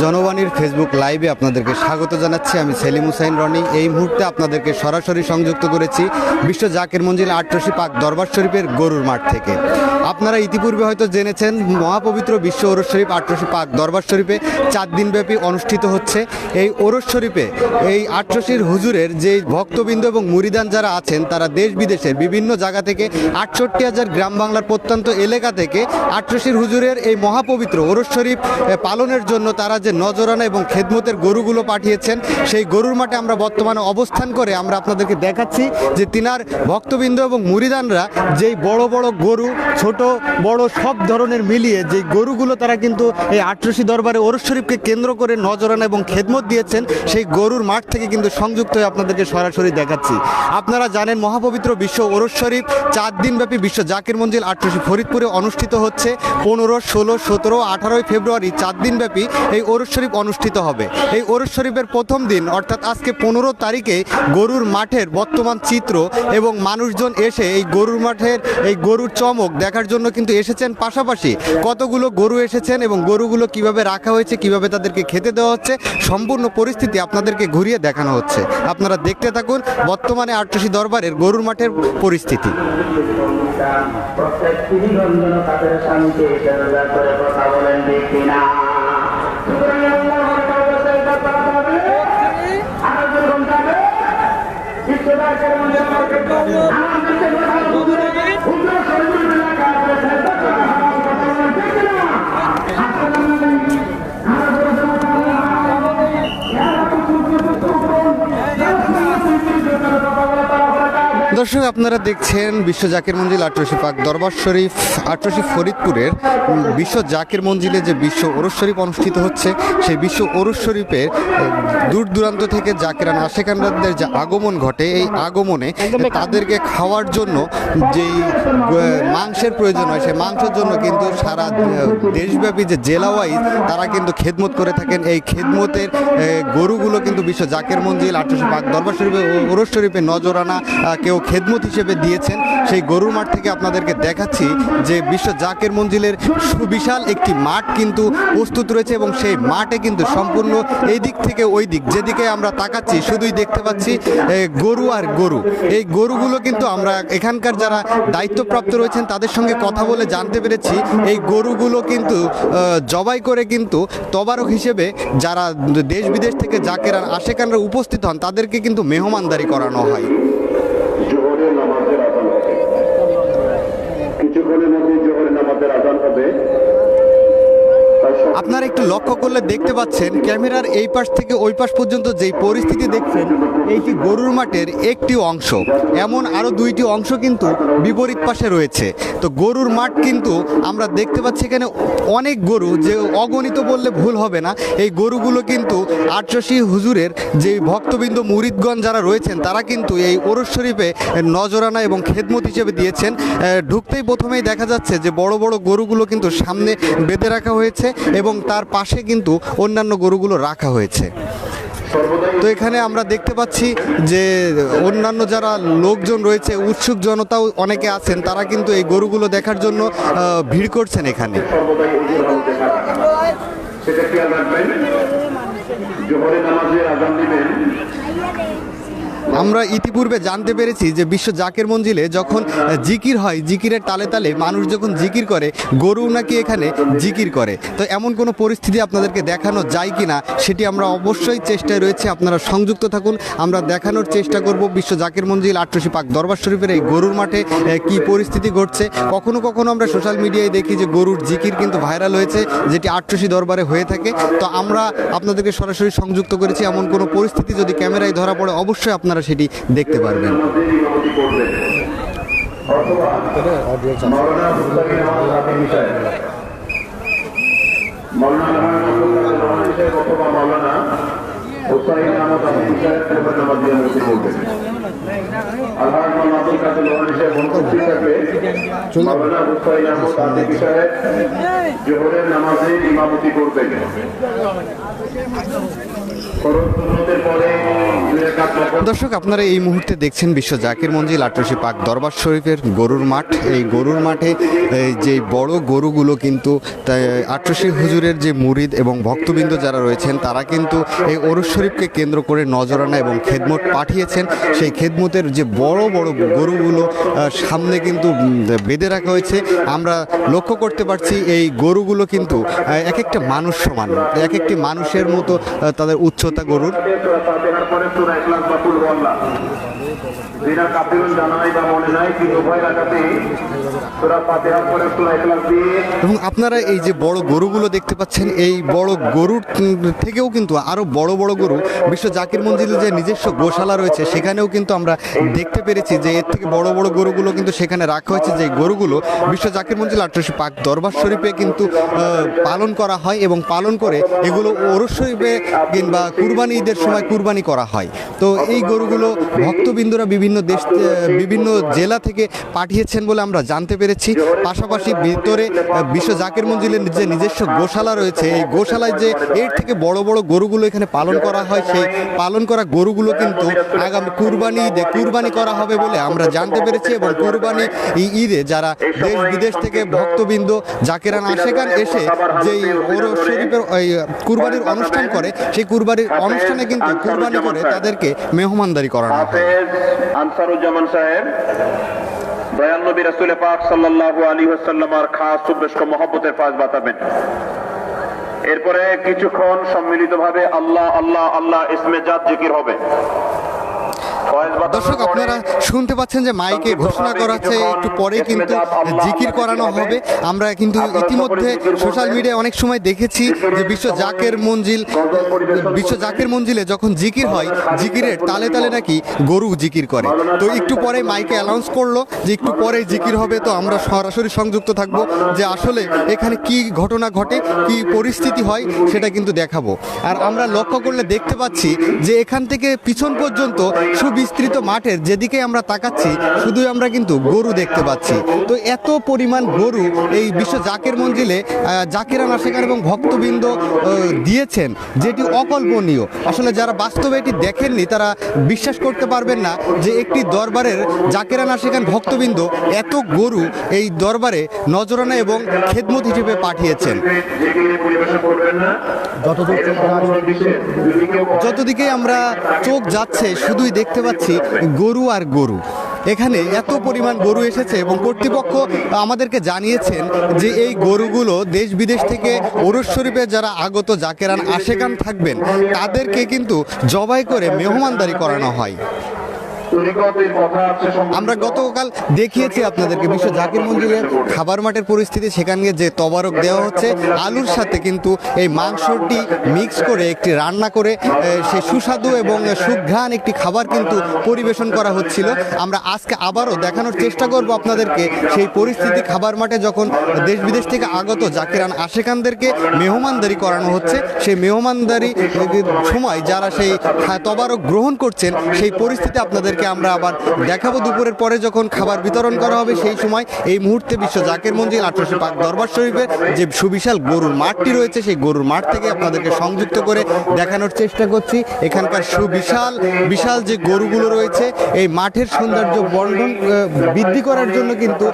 জনবাণীর Facebook লাইভে আপনাদেরকে স্বাগত জানাচ্ছি। আমি সেলিম হুসাইন রনি। এই মুহূর্তে আপনাদেরকে সরাসরি সংযুক্ত করেছি বিশ্ব জাকের মঞ্জিল আটরশি পাক দরবার শরীফের গরুর মাঠ থেকে। আপনারা ইতিপূর্বে হয়তো জেনেছেন, মহাপবিত্র বিশ্ব ওরস শরীফ আটরশি পাক দরবার শরীফে চার দিনব্যাপী অনুষ্ঠিত হচ্ছে। এই ওরস শরীফে এই আটরশির হুজুরের যে ভক্তবৃন্দ এবং মুরিদান যারা আছেন, তারা দেশ বিদেশের বিভিন্ন জায়গা থেকে আটষট্টি হাজার গ্রাম বাংলার প্রত্যন্ত এলাকা থেকে আটরশির হুজুরের এই মহাপবিত্র ওরস শরীফ পালনের জন্য তারা যে নজরানা এবং খেদমতের গরুগুলো পাঠিয়েছেন, সেই গরুর মাঠে আমরা বর্তমানে অবস্থান করে আমরা আপনাদেরকে দেখাচ্ছি যে তিনার ভক্তবৃন্দ এবং মুরিদানরা যেই বড় বড় গরু, ছোট বড় সব ধরনের মিলিয়ে যেই গরুগুলো তারা কিন্তু এই আটরশি দরবারে ওরস শরীফকে কেন্দ্র করে নজরানা এবং খেদমত দিয়েছেন, সেই গরুর মাঠ থেকে কিন্তু সংযুক্ত হয়ে আপনাদেরকে সরাসরি দেখাচ্ছি। আপনারা জানেন মহাপবিত্র বিশ্ব ওরস শরীফ চার দিনব্যাপী বিশ্ব জাকির মঞ্জিল আটরশি ফরিদপুরে অনুষ্ঠিত হচ্ছে, পনেরো, ষোলো, সতেরো, আঠারোই ফেব্রুয়ারি চার দিনব্যাপী এই ওরস শরীফ অনুষ্ঠিত হবে। এই ওরস শরীফের প্রথম দিন, অর্থাৎ আজকে পনেরো তারিখে গরুর মাঠের বর্তমান চিত্র এবং মানুষজন এসে এই গরুর মাঠের এই গরুর চমক দেখার জন্য কিন্তু এসেছেন। পাশাপাশি কতগুলো গরু এসেছেন এবং গরুগুলো কীভাবে রাখা হয়েছে, কীভাবে তাদেরকে খেতে দেওয়া হচ্ছে, সম্পূর্ণ পরিস্থিতি আপনাদেরকে ঘুরিয়ে দেখানো হচ্ছে। আপনারা দেখতে থাকুন বর্তমানে আটটসি দরবারের গরুর মাঠের পরিস্থিতি। প্রত্যেক স্বামীকে কথা বলেন, ঠিক কিনা? Alhamdulillah. দর্শক আপনারা দেখছেন বিশ্ব জাকির মঞ্জিল আটরশি পাক দরবার শরীফ আটরশি ফরিদপুরের বিশ্ব জাকির মঞ্জিলে যে বিশ্ব ওরস শরীফ অনুষ্ঠিত হচ্ছে সেই বিশ্ব ওরস শরীফের দূর দূরান্ত থেকে জাকিরান আশেকানদের যে আগমন ঘটে এই আগমনে তাদেরকে খাওয়ার জন্য যেই মাংসের প্রয়োজন হয়, সেই মাংসের জন্য কিন্তু সারা দেশব্যাপী যে জেলা ওয়াইজ তারা কিন্তু খেদমত করে থাকেন। এই খেদমতের গরুগুলো কিন্তু বিশ্ব জাকের মঞ্জিল আটশো পাক দরবার শরীফে ওরস শরীফে নজরানা কেউ খেদমত হিসেবে দিয়েছেন। সেই গরুর মাঠ থেকে আপনাদেরকে দেখাচ্ছি যে বিশ্ব জাকের মঞ্জিলের সুবিশাল একটি মাঠ কিন্তু প্রস্তুত রয়েছে এবং সেই মাঠে কিন্তু সম্পূর্ণ এই দিক থেকে ওই দিক। যেদিকে আমরা তাকাচ্ছি, শুধুই দেখতে পাচ্ছি গরু আর গরু। এই গরুগুলো কিন্তু আমরা এখানকার যারা দায়িত্বপ্রাপ্ত রয়েছেন, তাদের সঙ্গে কথা বলে জানতে পেরেছি। এই গরুগুলো কিন্তু জবাই করে কিন্তু তবারক হিসেবে যারা দেশ বিদেশ থেকে যাকেরা আশেকানরা উপস্থিত হন, তাদেরকে কিন্তু মেহমানদারি করানো হয় জোহরের নামাজের আজান হবে কিছুক্ষণের মধ্যে জোহরের নামাজের আজান হবে তাই সব- আপনারা একটু লক্ষ্য করলে দেখতে পাচ্ছেন, ক্যামেরার এই পাশ থেকে ওই পাশ পর্যন্ত যেই পরিস্থিতি দেখছেন, এইটি গরুর মাঠের একটি অংশ। এমন আরও দুইটি অংশ কিন্তু বিপরীত পাশে রয়েছে। তো গরুর মাঠ কিন্তু আমরা দেখতে পাচ্ছি এখানে অনেক গরু, যে অগণিত বললে ভুল হবে না। এই গরুগুলো কিন্তু আটশী হুজুরের যে ভক্তবৃন্দ মুরিদগণ যারা রয়েছেন, তারা কিন্তু এই ওরস শরীফে নজরানা এবং খেদমত হিসেবে দিয়েছেন। ঢুকতেই প্রথমেই দেখা যাচ্ছে যে বড় বড় গরুগুলো কিন্তু সামনে বেঁধে রাখা হয়েছে। এবং তার পাশে কিন্তু অন্যান্য গরুগুলো রাখা হয়েছে। তো এখানে আমরা দেখতে পাচ্ছি যে অন্যান্য যারা লোকজন রয়েছে, উৎসুক জনতাও অনেকে আছেন, তারা কিন্তু এই গরুগুলো দেখার জন্য ভিড় করছেন এখানে। সেটা খেয়াল রাখবেন। জোহরের নামাজের আমরা ইতিপূর্বে জানতে পেরেছি যে বিশ্ব জাকের মঞ্জিলে যখন জিকির হয়, জিকিরের তালে তালে মানুষ যখন জিকির করে, গরু নাকি এখানে জিকির করে। তো এমন কোনো পরিস্থিতি আপনাদেরকে দেখানো যায় কি না সেটি আমরা অবশ্যই চেষ্টায় রয়েছে। আপনারা সংযুক্ত থাকুন, আমরা দেখানোর চেষ্টা করব বিশ্ব জাকের মঞ্জিল আটরশি পাক দরবার শরীফের এই গরুর মাঠে কি পরিস্থিতি ঘটছে। কখনো কখনো আমরা সোশ্যাল মিডিয়ায় দেখি যে গরুর জিকির কিন্তু ভাইরাল হয়েছে, যেটি আটরশি দরবারে হয়ে থাকে। তো আমরা আপনাদেরকে সরাসরি সংযুক্ত করেছি। এমন কোনো পরিস্থিতি যদি ক্যামেরায় ধরা পড়ে, অবশ্যই আপনারা সেটি দেখতে পারবেন। আতিক সাহেব জোহরের নামাজে ইমামতি করবেন দর্শক, আপনারা এই মুহূর্তে দেখছেন বিশ্ব জাকির মঞ্জিল আটরশি পাক দরবার শরীফের গরুর মাঠ। এই গরুর মাঠে যে বড় গরুগুলো কিন্তু আটরশি হুজুরের যে মুরিদ এবং ভক্তবৃন্দ যারা রয়েছেন, তারা কিন্তু এই ওরস শরীফকে কেন্দ্র করে নজরানা এবং খেদমত পাঠিয়েছেন। সেই খেদমতের যে বড় বড় গরুগুলো সামনে কিন্তু বেঁধে রাখা হয়েছে। আমরা লক্ষ্য করতে পারছি, এই গরুগুলো কিন্তু এক একটা মানুষ সমান, এক একটি মানুষের মতো তাদের উচ্চতা গরুর পরে সূরা ইখলাস বা মনে নাই কিন্তু উভয় দিয়ে এবং আপনারা এই যে বড় গরুগুলো দেখতে পাচ্ছেন, এই বড় গরুর থেকেও কিন্তু আরও বড় বড় গরু, বিশ্ব জাকির মঞ্জিলের যে নিজস্ব গোশালা রয়েছে, সেখানেও কিন্তু আমরা দেখতে পেরেছি যে এর থেকে বড় বড় গরুগুলো কিন্তু সেখানে রাখা হয়েছে। যে গরুগুলো বিশ্ব জাকির মঞ্জিল আঠারোশো পাক দরবার শরীফে কিন্তু পালন করা হয় এবং পালন করে এগুলো ওরস শরীফে কিংবা কুরবানি ঈদের সময় কুরবানি করা হয়। তো এই গরুগুলো ভক্তবিন্দুরা বিভিন্ন দেশ বিভিন্ন জেলা থেকে পাঠিয়েছেন বলে আমরা জানতে পেরেছি। পাশাপাশি ভিতরে বিশ্ব জাকের মঞ্জিলের যে নিজস্ব গোশালা রয়েছে এই গোশালায় যে এর থেকে বড় বড় গরুগুলো এখানে পালন করা হয় সেই পালন করা গরুগুলো কিন্তু আগামী কুরবানি ঈদে কুরবানি করা হবে বলে আমরা জানতে পেরেছি এবং কুরবানি ঈদে যারা দেশ বিদেশ থেকে ভক্তবৃন্দ জাকিরান আশেকান এসে যেই ওর শরীফের ওই কুরবানির অনুষ্ঠান করে সেই কুরবানির অনুষ্ঠানে কিন্তু কুরবানি করে তাদেরকে মেহমানদারি করানো হয়। আনসারুজ্জামান সাহেব, দয়াল নবী রাসুল পাক সাল্লাহ আলী হাসাল্লামার খাস সুবেশ মহব্বতের ফাঁস বাতাবেন এরপরে কিছুক্ষণ সম্মিলিতভাবে আল্লাহ আল্লাহ আল্লাহ ইসমে জাত জিকির হবে। দর্শক আপনারা শুনতে পাচ্ছেন যে মাইকে ঘোষণা করা হচ্ছে একটু পরে কিন্তু জিকির করানো হবে। আমরা কিন্তু ইতিমধ্যে সোশ্যাল মিডিয়ায় অনেক সময় দেখেছি যে বিশ্ব জাকের মঞ্জিল বিশ্ব জাকের মঞ্জিলে যখন জিকির হয় জিকিরের তালে তালে নাকি গরু জিকির করে। তো একটু পরে মাইকে অ্যানাউন্স করল যে একটু পরে জিকির হবে। তো আমরা সরাসরি সংযুক্ত থাকব যে আসলে এখানে কি ঘটনা ঘটে কি পরিস্থিতি হয় সেটা কিন্তু দেখাবো। আর আমরা লক্ষ্য করলে দেখতে পাচ্ছি যে এখান থেকে পিছন পর্যন্ত সুবিস্তৃত মাঠের যেদিকে আমরা তাকাচ্ছি, শুধুই আমরা কিন্তু গরু দেখতে পাচ্ছি। তো এত পরিমাণ গরু এই বিশ্ব জাকের মঞ্জিলে জাকিরা নাসেকার এবং ভক্তবৃন্দ দিয়েছেন, যেটি অকল্পনীয়। আসলে যারা বাস্তবে এটি দেখেননি, তারা বিশ্বাস করতে পারবেন না যে একটি দরবারের জাকেরা নাসেকান ভক্তবৃন্দ এত গরু এই দরবারে নজরানা এবং খেদমত হিসেবে পাঠিয়েছেন। যতদিকে আমরা চোখ যাচ্ছে, শুধুই দেখতে পাচ্ছি গরু আর গরু। এখানে এত পরিমাণ গরু এসেছে এবং কর্তৃপক্ষ আমাদেরকে জানিয়েছেন যে এই গরুগুলো দেশ বিদেশ থেকে ওরস শরীফে যারা আগত জাকেরান আশেকান থাকবেন, তাদেরকে কিন্তু জবাই করে মেহমানদারি করানো হয়। আমরা গতকাল দেখিয়েছি আপনাদেরকে, বিশ্ব জাকির মঞ্জিলের খাবার মাঠের পরিস্থিতি, সেখানে যে তবারক দেওয়া হচ্ছে, আলুর সাথে কিন্তু এই মাংসটি মিক্স করে একটি রান্না করে সেই সুস্বাদু এবং সুঘ্রাণ একটি খাবার কিন্তু পরিবেশন করা হচ্ছিল। আমরা আজকে আবারও দেখানোর চেষ্টা করব আপনাদেরকে সেই পরিস্থিতি খাবার মাঠে যখন দেশ বিদেশ থেকে আগত জাকিরান আশেকানদেরকে মেহমানদারি করানো হচ্ছে, সেই মেহমানদারি সময় যারা সেই তবারক গ্রহণ করছেন, সেই পরিস্থিতি আপনাদেরকে আমরা আবার দেখাবো দুপুরের পরে যখন খাবার বিতরণ করা হবে সেই সময় এই মুহূর্তে বিশ্ব জাকের মঞ্জিল আঠারোশো পাক দরবার শরীফের যে সুবিশাল গরুর মাঠটি রয়েছে সেই গরুর মাঠ থেকে আপনাদেরকে সংযুক্ত করে দেখানোর চেষ্টা করছি। এখানকার সুবিশাল বিশাল যে গরুগুলো রয়েছে এই মাঠের সৌন্দর্য বর্ণন আহ, বৃদ্ধি করার জন্য কিন্তু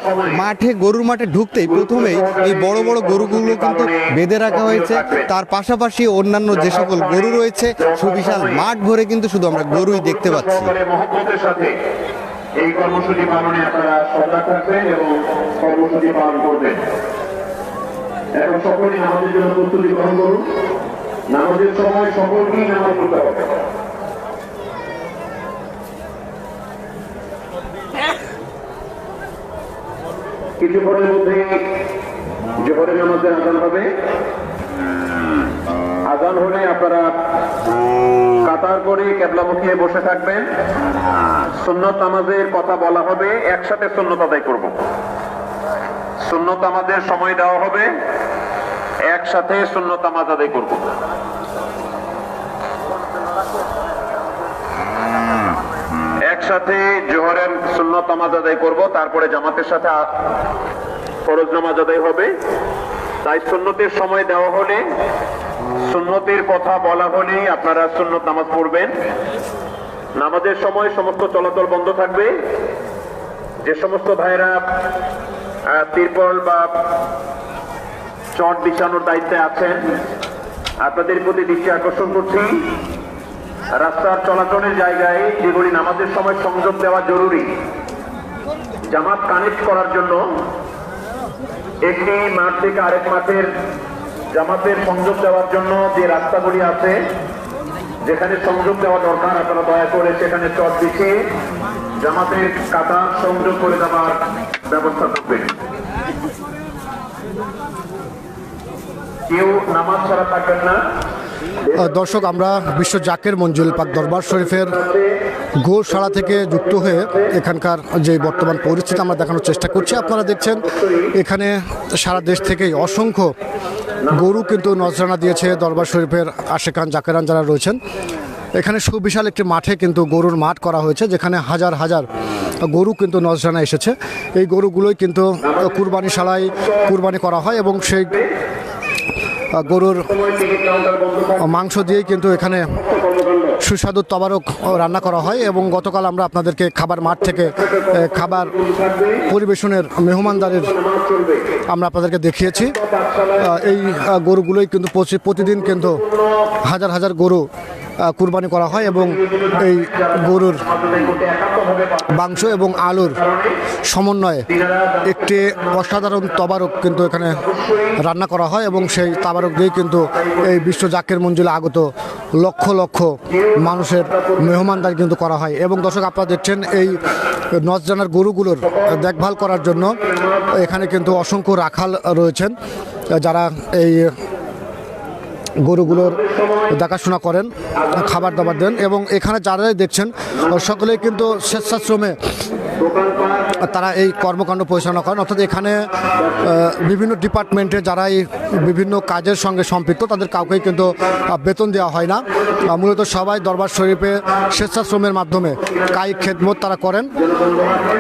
মাঠে গরুর মাঠে ঢুকতেই প্রথমেই এই বড় বড় গরুগুলো কিন্তু বেঁধে রাখা হয়েছে। তার পাশাপাশি অন্যান্য যে সকল গরু রয়েছে সুবিশাল মাঠ ভরে কিন্তু শুধু আমরা গরুই দেখতে পাচ্ছি। সকলে সাথে এই কর্মসূচি পালনে আপনারা সজাগ থাকবেন এবং কর্মসূচি পালন করবেন। এখন সকলেই নামাজের জন্য প্রস্তুতি গ্রহণ করুন। নামাজের সময় সকলকেই নামাজ পড়তে হবে। কিছুক্ষণের মধ্যে জোহরের নামাজের আজান হবে আজান হলে আপনারা কাতার করে কেবলামুখে বসে থাকবেন। সুন্নত আমাদের কথা বলা হবে, একসাথে সুন্নত আদায় করব। সুন্নত আমাদের সময় দেওয়া হবে, একসাথে সুন্নত আমাজ আদায় করব। একসাথে জোহরের সুন্নত নামাজ আদায় করব, তারপরে জামাতের সাথে ফরজ নামাজ আদায় হবে। তাই সুন্নতের সময় দেওয়া হলে সুন্নতের কথা বলা হলেই আপনারা সুন্নত নামাজ পড়বেন। নামাজের সময় সমস্ত চলাচল বন্ধ থাকবে। যে সমস্ত ভাইরা তিরপল বা চট বিছানোর দায়িত্বে আছেন, আপনাদের প্রতি দৃষ্টি আকর্ষণ করছি। রাস্তার চলাচলের জায়গায় যেগুলি নামাজের সময় সংযোগ দেওয়া জরুরি, জামাত কানেক্ট করার জন্য একটি মাঠ থেকে আরেক মাঠের জামাতের সংযোগ দেওয়ার জন্য যে রাস্তাগুলি আছে, যেখানে সংযোগ দেওয়া দরকার, আপনারা দয়া করে সেখানে চট দিকে জামাতের কাটা সংযোগ করে দেওয়ার ব্যবস্থা করবেন। কেউ নামাজ ছাড়া থাকবেন না। দর্শক, আমরা বিশ্ব জাকের মঞ্জুল পাক দরবার শরীফের গোশালা থেকে যুক্ত হয়ে এখানকার যে বর্তমান পরিস্থিতি আমরা দেখানোর চেষ্টা করছি। আপনারা দেখছেন, এখানে সারা দেশ থেকেই অসংখ্য গরু কিন্তু নজরানা দিয়েছে দরবার শরীফের আশেকান জাকেরান যারা রয়েছেন। এখানে সুবিশাল একটি মাঠে কিন্তু গরুর মাঠ করা হয়েছে, যেখানে হাজার হাজার গরু কিন্তু নজরানা এসেছে। এই গরুগুলোই কিন্তু কুরবানি কুরবানিশালায় কুরবানি করা হয় এবং সেই গরুর মাংস দিয়েই কিন্তু এখানে সুস্বাদু তবারক রান্না করা হয় এবং গতকাল আমরা আপনাদেরকে খাবার মাঠ থেকে খাবার পরিবেশনের মেহমানদারের আমরা আপনাদেরকে দেখিয়েছি। এই গরুগুলোই কিন্তু প্রতিদিন কিন্তু হাজার হাজার গরু কুরবানি করা হয় এবং এই গরুর মাংস এবং আলুর সমন্বয়ে একটি অসাধারণ তবারক কিন্তু এখানে রান্না করা হয় এবং সেই তাবারক দিয়ে কিন্তু এই বিশ্ব জাকের মঞ্জুলে আগত লক্ষ লক্ষ মানুষের মেহমানদারি কিন্তু করা হয়। এবং দর্শক আপনারা দেখছেন এই নজজানার গরুগুলোর দেখভাল করার জন্য এখানে কিন্তু অসংখ্য রাখাল রয়েছেন, যারা এই গরুগুলোর দেখাশোনা করেন, খাবার দাবার দেন এবং এখানে যারাই দেখছেন, সকলেই কিন্তু স্বেচ্ছাশ্রমে তারা এই কর্মকাণ্ড পরিচালনা করেন। অর্থাৎ এখানে বিভিন্ন ডিপার্টমেন্টে যারা এই বিভিন্ন কাজের সঙ্গে সম্পৃক্ত, তাদের কাউকেই কিন্তু বেতন দেওয়া হয় না। মূলত সবাই দরবার শরীফে স্বেচ্ছাশ্রমের মাধ্যমে কায়িক খেদমত তারা করেন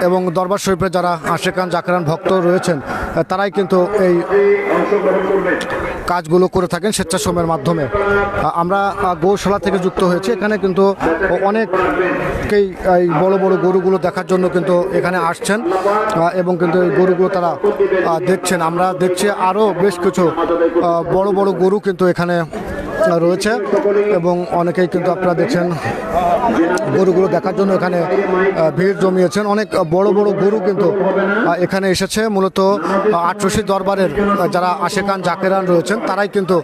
এবং দরবার শরীফে যারা আশেকান, জাকরান ভক্ত রয়েছেন তারাই কিন্তু এই কাজগুলো করে থাকেন স্বেচ্ছাশ্রমের মাধ্যমে। আমরা গৌশালা থেকে যুক্ত হয়েছে। এখানে কিন্তু অনেককেই এই বড় বড় গরুগুলো দেখার জন্য কিন্তু এখানে আসছেন। এবং কিন্তু এই গরুগুলো তারা দেখছেন। আমরা দেখছি আরও বেশ কিছু বড় বড় গরু কিন্তু এখানে রয়েছে এবং অনেকেই কিন্তু আপনারা দেখছেন গরুগুলো দেখার জন্য এখানে ভিড় জমিয়েছেন। অনেক বড় বড় গরু কিন্তু এখানে এসেছে। মূলত আটরশি দরবারের যারা আশেকান জাকেরান রয়েছেন, তারাই কিন্তু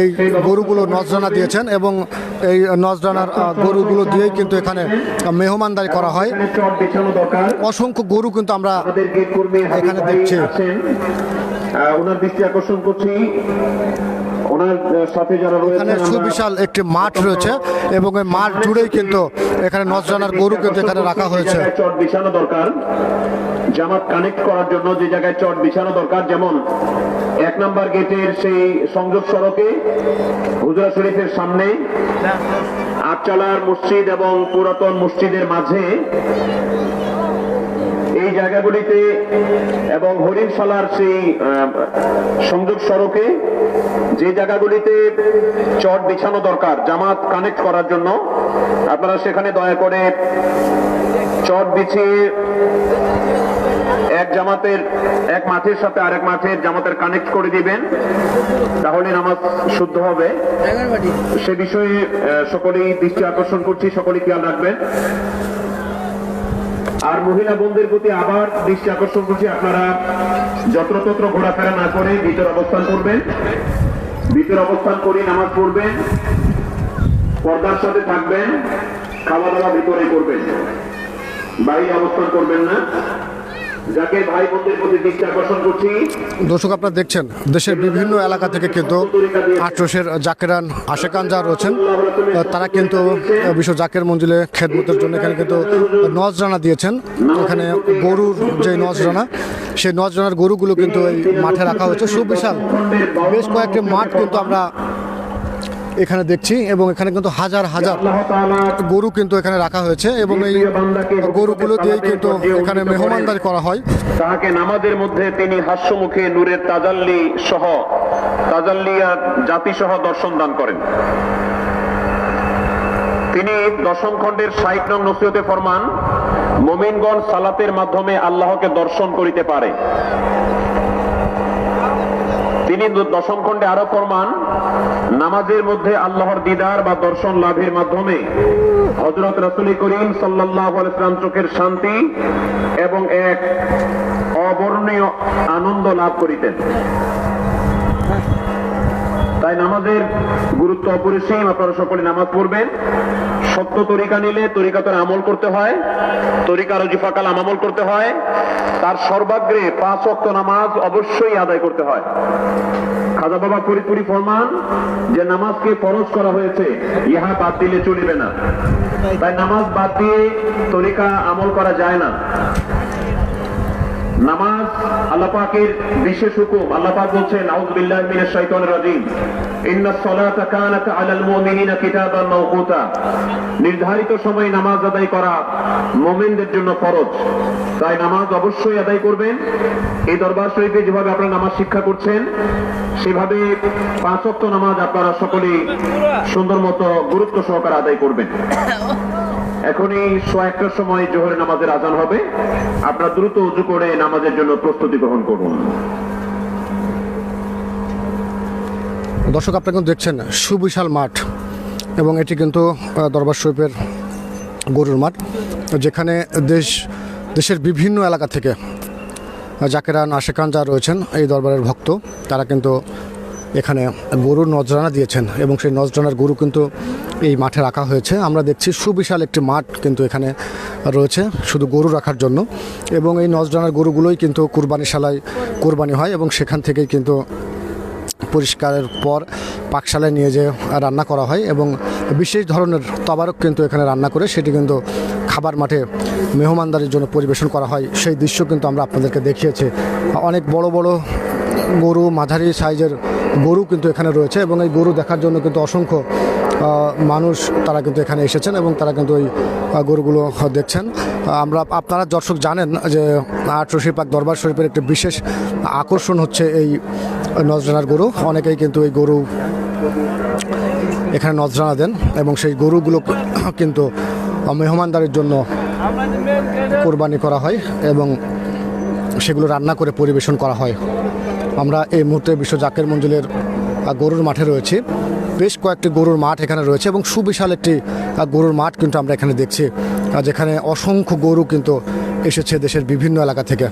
এই গরুগুলো নজরানা দিয়েছেন এবং এই নজরানার গরুগুলো দিয়েই কিন্তু এখানে মেহমানদারি করা হয়। অসংখ্য গরু কিন্তু আমরা এখানে দেখছি। ওনার দৃষ্টি আকর্ষণ করছি। ওনার সাথে যারা এখানে সুবিশাল একটি মাঠ রয়েছে এবং এই মাঠ জুড়েই কিন্তু এখানে নজরানার গরু কিন্তু এখানে রাখা হয়েছে। চট বিছানো দরকার জামাত কানেক্ট করার জন্য যে জায়গায় চট বিছানো দরকার যেমন এক নম্বর গেটের সেই সংযোগ সড়কে হুজরা শরীফের সামনে আটচালার মসজিদ এবং পুরাতন মসজিদের মাঝে এই জায়গাগুলিতে এবং হরিণশালার সেই সংযোগ সড়কে যে জায়গাগুলিতে চট বিছানো দরকার জামাত কানেক্ট করার জন্য আপনারা সেখানে দয়া করে চট বিছিয়ে এক জামাতের এক মাঠের সাথে আরেক মাঠের জামাতের কানেক্ট করে দিবেন তাহলে নামাজ শুদ্ধ হবে। সে বিষয়ে সকলেই দৃষ্টি আকর্ষণ করছি সকলেই খেয়াল রাখবেন। আর মহিলা বোনদের প্রতি আবার দৃষ্টি আকর্ষণ করছি। আপনারা যত্রতত্র ঘোরাফেরা না করে ভিতর অবস্থান করবেন। ভিতর অবস্থান করে নামাজ পড়বেন। পর্দার সাথে থাকবেন। খাওয়া দাওয়া ভিতরে করবেন। বাড়ি অবস্থান করবেন না। যাকে ভাই বোনদের প্রতি দৃষ্টি করছি, দর্শক আপনারা দেখছেন, দেশের বিভিন্ন এলাকা থেকে কিন্তু আটরসের জাকেরান আশেকান যারা রয়েছেন, তারা কিন্তু বিশ্ব জাকের মঞ্জিলে খেদমতের জন্য এখানে কিন্তু নজরানা দিয়েছেন। এখানে গরুর যে নজরানা, সেই নজরানার গরুগুলো কিন্তু এই মাঠে রাখা হয়েছে। সুবিশাল, বেশ কয়েকটি মাঠ কিন্তু আমরা এখানে দেখছি এবং এখানে কিন্তু হাজার হাজার গরু কিন্তু এখানে রাখা হয়েছে এবং এই গরুগুলো দিয়েই কিন্তু এখানে মেহমানদারি করা হয়। তাহাকে নামাজের মধ্যে তিনি হাস্যমুখে নূরের তাজাল্লি সহ, তাজাল্লিয়া জাতি সহ দর্শন দান করেন। তিনি দশম খণ্ডের ষাট নং নসিহতে ফরমান, মোমিনগণ সালাতের মাধ্যমে আল্লাহকে দর্শন করিতে পারে। তিনি দশম খণ্ডে আরও ফরমান, নামাজের মধ্যে আল্লাহর দিদার বা দর্শন লাভের মাধ্যমে। হজরত রাসুল করিম সাল্লাম চোখের শান্তি এবং এক অবর্ণীয় আনন্দ লাভ করিতেন। তাই নামাজের গুরুত্ব অপরিসীম। আপনারা সকলে নামাজ পড়বেন। সত্য তরিকা নিলে তরিকাতের আমল করতে হয়। তরিকা রজিফা কালাম আমল করতে হয়। তার সর্বাগ্রে পাঁচ অক্ত নামাজ অবশ্যই আদায় করতে হয়। খাজা বাবা পুরিপুরি ফরমান, যে নামাজকে ফরজ করা হয়েছে, ইহা বাদ দিলে চলিবে না। তাই নামাজ বাদ দিয়ে তরিকা আমল করা যায় না। নামাজ আল্লাহ পাকের বিশেষ হুকুম। আল্লাহ পাক বলছেন আউযু বিল্লাহি শাইতানির রাজিম। ইন্নাস সালাতা কানাত আলাল মুমিনিনা কিতাবান মাওকুতা। নির্ধারিত সময়ে নামাজ আদায় করা মুমিনদের জন্য ফরজ। তাই নামাজ অবশ্যই আদায় করবেন। এই দরবার শরীফে যেভাবে আপনারা নামাজ শিক্ষা করছেন, সেভাবে পাঁচ ওয়াক্ত নামাজ আপনারা সকলেই সুন্দর মতো গুরুত্ব সহকারে আদায় করবেন। এখনই সোয়া একটার সময় জোহরের নামাজের আজান হবে। আপনারা দ্রুত উজু করে নামাজের জন্য প্রস্তুতি গ্রহণ করুন। দর্শক, আপনারা কিন্তু দেখছেন সুবিশাল মাঠ এবং এটি কিন্তু দরবার শরীফের গরুর মাঠ, যেখানে দেশ, দেশের বিভিন্ন এলাকা থেকে জাকেরান আশেকান যা রয়েছেন, এই দরবারের ভক্ত, তারা কিন্তু এখানে গরুর নজরানা দিয়েছেন এবং সেই নজরানার গরু কিন্তু এই মাঠে রাখা হয়েছে। আমরা দেখছি সুবিশাল একটি মাঠ কিন্তু এখানে রয়েছে শুধু গরু রাখার জন্য এবং এই নজরানার গরুগুলোই কিন্তু কুরবানিশালায় কুরবানি হয় এবং সেখান থেকেই কিন্তু পরিষ্কারের পর পাকশালায় নিয়ে যেয়ে রান্না করা হয় এবং বিশেষ ধরনের তবারক কিন্তু এখানে রান্না করে সেটি কিন্তু খাবার মাঠে মেহমানদারির জন্য পরিবেশন করা হয়। সেই দৃশ্য কিন্তু আমরা আপনাদেরকে দেখিয়েছি। অনেক বড় বড় গরু মাঝারি সাইজের গরু কিন্তু এখানে রয়েছে এবং এই গরু দেখার জন্য কিন্তু অসংখ্য মানুষ তারা কিন্তু এখানে এসেছেন এবং তারা কিন্তু ওই গরুগুলো দেখছেন। আমরা, আপনারা দর্শক জানেন যে আটরশি পাক দরবার শরীফের একটি বিশেষ আকর্ষণ হচ্ছে এই নজরানার গরু। অনেকেই কিন্তু এই গরু এখানে নজরানা দেন এবং সেই গরুগুলো কিন্তু মেহমানদারের জন্য কোরবানি করা হয় এবং সেগুলো রান্না করে পরিবেশন করা হয়। আমরা এই মুহূর্তে বিশ্ব জাকের মঞ্জুলের গরুর মাঠে রয়েছি। বেশ কয়েকটি গরুর মাঠ এখানে রয়েছে এবং সুবিশাল একটি গরুর মাঠ কিন্তু আমরা এখানে দেখছি। যেখানে অসংখ্য গরু কিন্তু এসেছে দেশের বিভিন্ন এলাকা থেকে।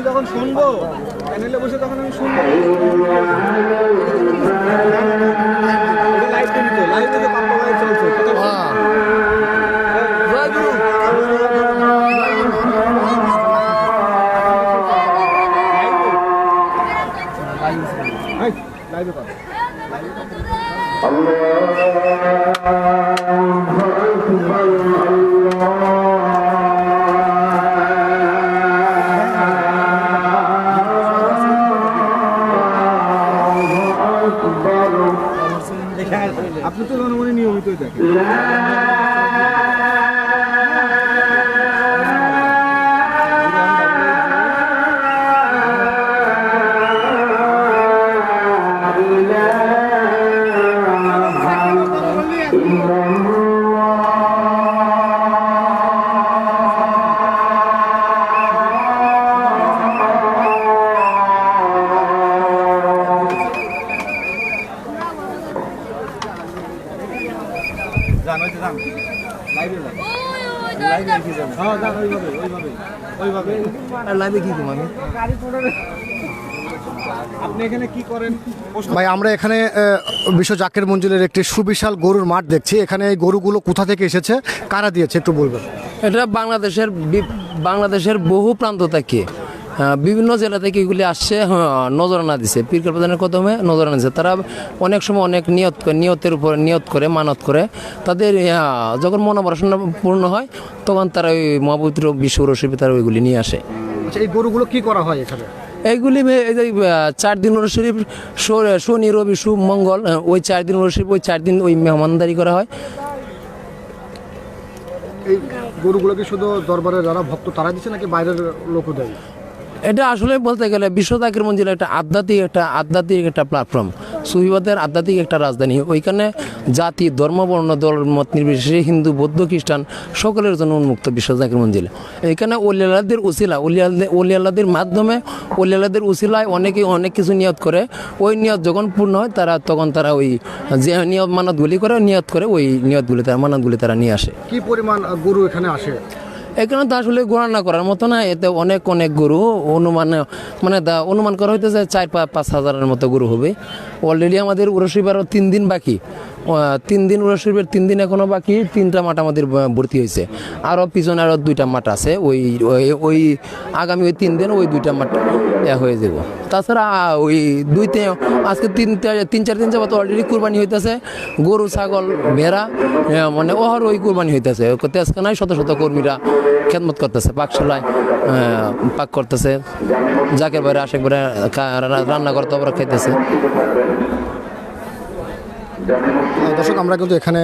আমি যখন শুনব। প্যানেলে বসে তখন আমি শুনব। লাইভ টিভি তো লাইভ থেকে দেখেন ভাই আমরা এখানে বিশ্ব জাকের মঞ্জিলের একটি সুবিশাল গরুর মাঠ দেখছি। এখানে এই গরুগুলো কোথা থেকে এসেছে কারা দিয়েছে একটু বলবেন? এটা বাংলাদেশের বাংলাদেশের বহু প্রান্ত থেকে। বিভিন্ন জেলা থেকে এগুলি আসছে হ্যাঁ, নজরানা দিছে। পীরকাল প্রধানের কদমে নজরানা দিছে। তারা অনেক সময় অনেক নিয়ত করে নিয়তের উপর নিয়ত করে মানত করে। তাদের যখন মনোবাসনা পূর্ণ হয় তখন তারা ওই মহাপবিত্র বিশ্ব রসিপে তারা ওইগুলি নিয়ে আসে। আচ্ছা এই গরুগুলো কি করা হয় এখানে? এইগুলি চার দিন শরীফ শ- শনি রবি শুভ মঙ্গল ওই চার দিন শরীফ ওই চার দিন ওই মেহমানদারি করা হয়। এই গরুগুলো কি শুধু দরবারের যারা ভক্ত তারা দিচ্ছে নাকি বাইরের লোকও দেয় এটা আসলে বলতে গেলে বিশ্ব তাকির মঞ্জিল একটা আধ্যাত্মিক একটা আধ্যাত্মিক একটা প্ল্যাটফর্ম সুফিবাদের আধ্যাত্মিক একটা রাজধানী। ওইখানে জাতি, ধর্ম, বর্ণ, দল, মত নির্বিশেষে হিন্দু, বৌদ্ধ, খ্রিস্টান সকলের জন্য উন্মুক্ত বিশ্ব জাকির মঞ্জিল। এখানে অলিয়ালাদের উসিলা অলিয়ালদের অলিয়ালাদের মাধ্যমে অলিয়ালাদের উসিলায় অনেকে অনেক কিছু নিয়ত করে। ওই নিয়ত যখন পূর্ণ হয়, তারা তখন তারা ওই যে নিয়ত মানতগুলি করে, নিয়ত করে ওই নিয়তগুলি তারা মানতগুলি তারা নিয়ে আসে। কি পরিমাণ গুরু এখানে আসে? এখানে তো আসলে গণনা করার মতো না, এতে অনেক অনেক গরু। অনুমান মানে দা- অনুমান করা হইতেছে চার পাঁচ হাজারের মতো গরু হবে। অলরেডি আমাদের উড়শিবারও তিন দিন বাকি। তিন দিন উরশিবের তিন দিন এখনও বাকি, তিনটা মাঠ আমাদের ভর্তি হয়েছে। আরও পিছনে আরও দুইটা মাঠ আছে, ওই, ওই- আগামী ওই তিন দিন ওই দুইটা মাঠ হয়ে যাব। তাছাড়া ওই দুই তে- আজকে তিন তিন চার দিন যাবত অলরেডি কুরবানি হইতেছে, গরু, ছাগল, ভেড়া মানে ওহর ওই কুরবানি হইতেছে। তেজখানায় শত শত কর্মীরা খেদমত করতেছে পাকশালায় পাক করতেছে জাকের বাইরে আশেক বাইরে রান্না করতে ওরা খাইতেছে। দর্শক আমরা কিন্তু এখানে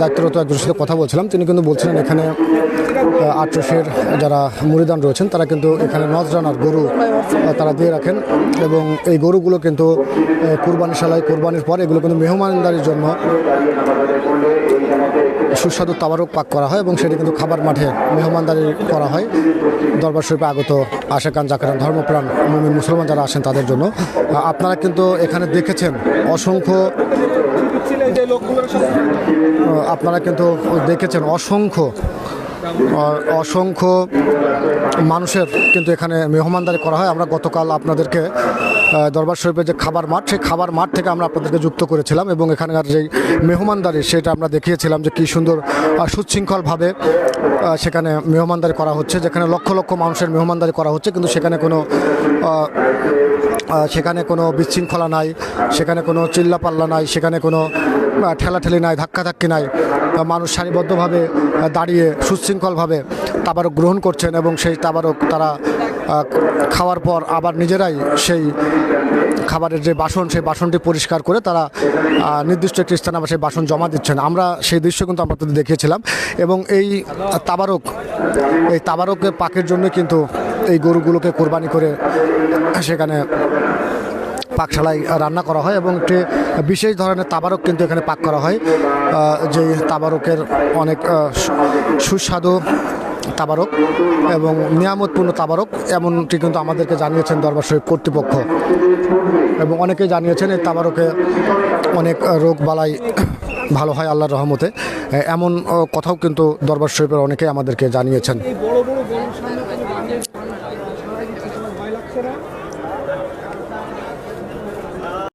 দায়িত্বরত একজনের সাথে কথা বলছিলাম। তিনি কিন্তু বলছিলেন এখানে আটরসের যারা মুরিদান রয়েছেন তারা কিন্তু এখানে নজরানার গরু তারা দিয়ে রাখেন এবং এই গরুগুলো কিন্তু আহ, কুরবানি শালায় কুরবানির পর এগুলো কিন্তু মেহমানদারির জন্য সুস্বাদু তাবারক পাক করা হয় এবং সেটি কিন্তু খাবার মাঠে মেহমানদারি করা হয়। দরবার শরীফে আগত আশেকান জাকারান ধর্মপ্রাণ মুসলমান যারা আসেন তাদের জন্য। আপনারা কিন্তু এখানে দেখেছেন অসংখ্য আপনারা কিন্তু দেখেছেন অসংখ্য অসংখ্য মানুষের কিন্তু এখানে মেহমানদারি করা হয়। আমরা গতকাল আপনাদেরকে দরবার শরীফের যে খাবার মাঠ, সেই খাবার মাঠ থেকে আমরা আপনাদেরকে যুক্ত করেছিলাম এবং এখানকার যেই মেহমানদারি, সেটা আমরা দেখিয়েছিলাম যে কী সুন্দর সুশৃঙ্খলভাবে সেখানে মেহমানদারি করা হচ্ছে, যেখানে লক্ষ লক্ষ মানুষের মেহমানদারি করা হচ্ছে, কিন্তু সেখানে কোনো সেখানে কোনো বিশৃঙ্খলা নাই, সেখানে কোনো চিল্লাপাল্লা নাই, সেখানে কোনো ঠেলাঠেলি নাই, ধাক্কাধাক্কি নাই। মানুষ সারিবদ্ধভাবে দাঁড়িয়ে সুশৃঙ্খলভাবে তাবারক গ্রহণ করছেন এবং সেই তাবারক তারা খাওয়ার পর আবার নিজেরাই সেই খাবারের যে বাসন, সেই বাসনটি পরিষ্কার করে তারা নির্দিষ্ট একটি স্থানে আবার সেই বাসন জমা দিচ্ছেন। আমরা সেই দৃশ্য কিন্তু আপনাদের দেখিয়েছিলাম এবং এই তাবারক, এই তাবারকের পাকের জন্য কিন্তু এই গরুগুলোকে কোরবানি করে সেখানে পাকশালায় রান্না করা হয় এবং একটি বিশেষ ধরনের তাবারক কিন্তু এখানে পাক করা হয়। যে তাবারকের অনেক সুস্বাদু তাবারক এবং নিয়ামতপূর্ণ তাবারক, এমনটি কিন্তু আমাদেরকে জানিয়েছেন দরবার শরীফ কর্তৃপক্ষ। এবং অনেকে জানিয়েছেন এই তাবারকে অনেক রোগ বালাই ভালো হয় আল্লাহর রহমতে। এমন কথাও কিন্তু দরবার শরীফের অনেকেই আমাদেরকে জানিয়েছেন।